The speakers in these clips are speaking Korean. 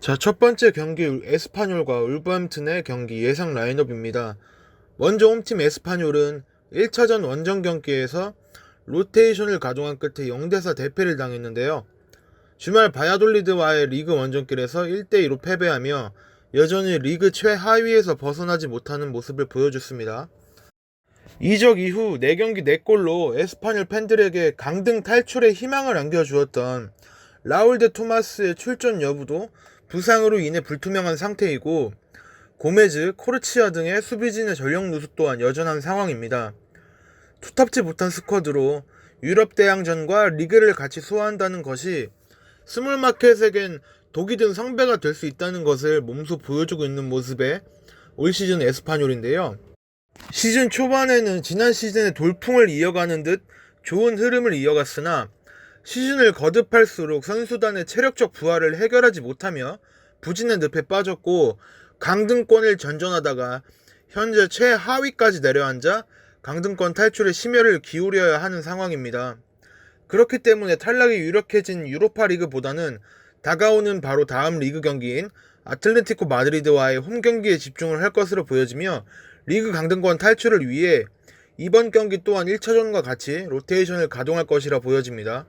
자, 첫 번째 경기 에스파뇰과 울버햄튼의 경기 예상 라인업입니다. 먼저 홈팀 에스파뇰은 1차전 원정 경기에서 로테이션을 가동한 끝에 0대4 대패를 당했는데요. 주말 바야돌리드와의 리그 원정길에서 1대2로 패배하며 여전히 리그 최하위에서 벗어나지 못하는 모습을 보여줬습니다. 이적 이후 4경기 4골로 에스파뇰 팬들에게 강등 탈출의 희망을 안겨주었던 라울 데 토마스의 출전 여부도 부상으로 인해 불투명한 상태이고 고메즈, 코르치아 등의 수비진의 전력 누수 또한 여전한 상황입니다. 투탑지 못한 스쿼드로 유럽 대항전과 리그를 같이 소화한다는 것이 스몰마켓에겐 독이 든 성배가 될 수 있다는 것을 몸소 보여주고 있는 모습의 올 시즌 에스파뇰인데요. 시즌 초반에는 지난 시즌의 돌풍을 이어가는 듯 좋은 흐름을 이어갔으나 시즌을 거듭할수록 선수단의 체력적 부하를 해결하지 못하며 부진의 늪에 빠졌고 강등권을 전전하다가 현재 최하위까지 내려앉아 강등권 탈출에 심혈을 기울여야 하는 상황입니다. 그렇기 때문에 탈락이 유력해진 유로파 리그보다는 다가오는 바로 다음 리그 경기인 아틀레티코 마드리드와의 홈 경기에 집중을 할 것으로 보여지며 리그 강등권 탈출을 위해 이번 경기 또한 1차전과 같이 로테이션을 가동할 것이라 보여집니다.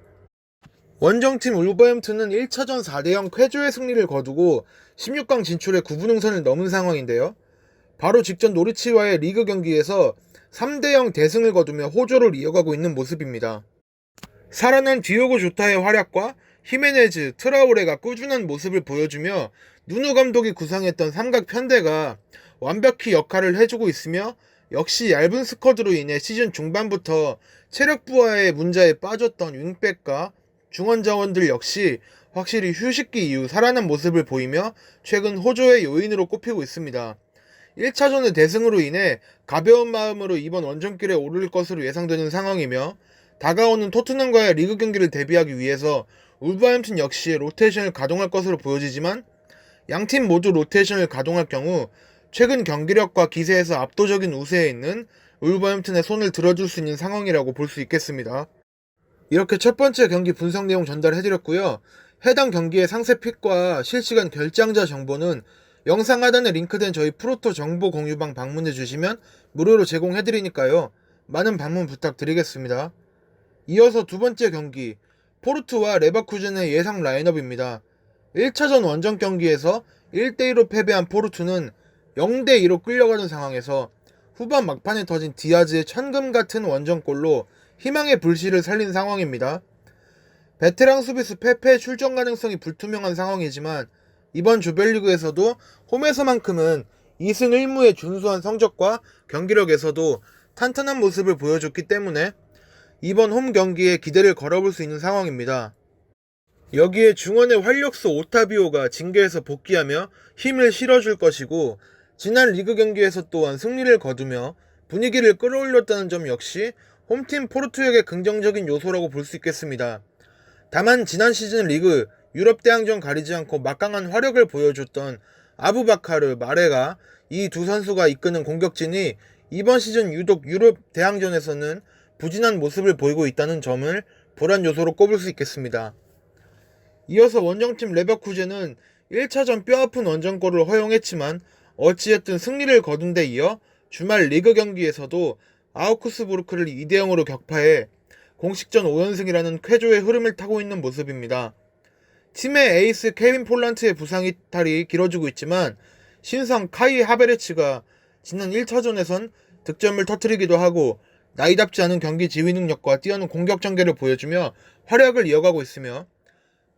원정팀 울버햄튼은 1차전 4대0 쾌조의 승리를 거두고 16강 진출에 9분 응선을 넘은 상황인데요. 바로 직전 노리치와의 리그 경기에서 3대0 대승을 거두며 호조를 이어가고 있는 모습입니다. 살아난 디오고 조타의 활약과 히메네즈, 트라우레가 꾸준한 모습을 보여주며 누누 감독이 구상했던 삼각 편대가 완벽히 역할을 해주고 있으며 역시 얇은 스쿼드로 인해 시즌 중반부터 체력 부하의 문제에 빠졌던 윙백과 중원 자원들 역시 확실히 휴식기 이후 살아난 모습을 보이며 최근 호조의 요인으로 꼽히고 있습니다. 1차전의 대승으로 인해 가벼운 마음으로 이번 원정길에 오를 것으로 예상되는 상황이며 다가오는 토트넘과의 리그 경기를 대비하기 위해서 울버햄튼 역시 로테이션을 가동할 것으로 보여지지만 양팀 모두 로테이션을 가동할 경우 최근 경기력과 기세에서 압도적인 우세에 있는 울버햄튼의 손을 들어줄 수 있는 상황이라고 볼 수 있겠습니다. 이렇게 첫 번째 경기 분석 내용 전달해드렸고요. 해당 경기의 상세 픽과 실시간 결장자 정보는 영상 하단에 링크된 저희 프로토 정보 공유방 방문해 주시면 무료로 제공해드리니까요. 많은 방문 부탁드리겠습니다. 이어서 두 번째 경기 포르투와 레버쿠젠의 예상 라인업입니다. 1차전 원정 경기에서 1대2로 패배한 포르투는 0대2로 끌려가는 상황에서 후반 막판에 터진 디아즈의 천금 같은 원정골로 희망의 불씨를 살린 상황입니다. 베테랑 수비수 페페의 출전 가능성이 불투명한 상황이지만 이번 조별리그에서도 홈에서만큼은 2승 1무의 준수한 성적과 경기력에서도 탄탄한 모습을 보여줬기 때문에 이번 홈 경기에 기대를 걸어볼 수 있는 상황입니다. 여기에 중원의 활력소 오타비오가 징계에서 복귀하며 힘을 실어줄 것이고 지난 리그 경기에서 또한 승리를 거두며 분위기를 끌어올렸다는 점 역시 홈팀 포르투에게 긍정적인 요소라고 볼 수 있겠습니다. 다만 지난 시즌 리그 유럽 대항전 가리지 않고 막강한 화력을 보여줬던 아부바카르, 마레가 이 두 선수가 이끄는 공격진이 이번 시즌 유독 유럽 대항전에서는 부진한 모습을 보이고 있다는 점을 보란 요소로 꼽을 수 있겠습니다. 이어서 원정팀 레버쿠젠은 1차전 뼈아픈 원정골을 허용했지만 어찌됐든 승리를 거둔 데 이어 주말 리그 경기에서도 아우크스부르크를 2대0으로 격파해 공식전 5연승이라는 쾌조의 흐름을 타고 있는 모습입니다. 팀의 에이스 케빈 폴란트의 부상 이탈이 길어지고 있지만 신성 카이 하베르츠가 지난 1차전에선 득점을 터뜨리기도 하고 나이답지 않은 경기 지휘 능력과 뛰어난 공격 전개를 보여주며 활약을 이어가고 있으며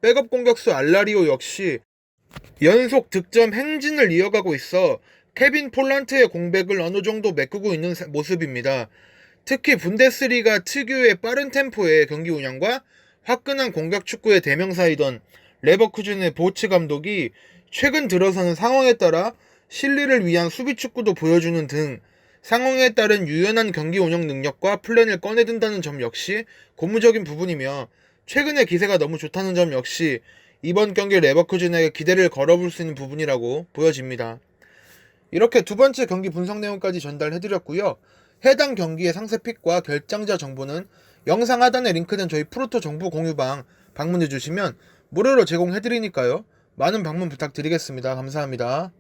백업 공격수 알라리오 역시 연속 득점 행진을 이어가고 있어 케빈 폴란트의 공백을 어느 정도 메꾸고 있는 사- 모습입니다. 특히 분데스리가 특유의 빠른 템포의 경기 운영과 화끈한 공격 축구의 대명사이던 레버쿠젠의 보츠 감독이 최근 들어서는 상황에 따라 실리를 위한 수비 축구도 보여주는 등 상황에 따른 유연한 경기 운영 능력과 플랜을 꺼내든다는 점 역시 고무적인 부분이며 최근의 기세가 너무 좋다는 점 역시 이번 경기 레버쿠젠에게 기대를 걸어볼 수 있는 부분이라고 보여집니다. 이렇게 두 번째 경기 분석 내용까지 전달해드렸고요. 해당 경기의 상세 픽과 결장자 정보는 영상 하단에 링크된 저희 프로토 정보 공유방 방문해 주시면 무료로 제공해 드리니까요. 많은 방문 부탁드리겠습니다. 감사합니다.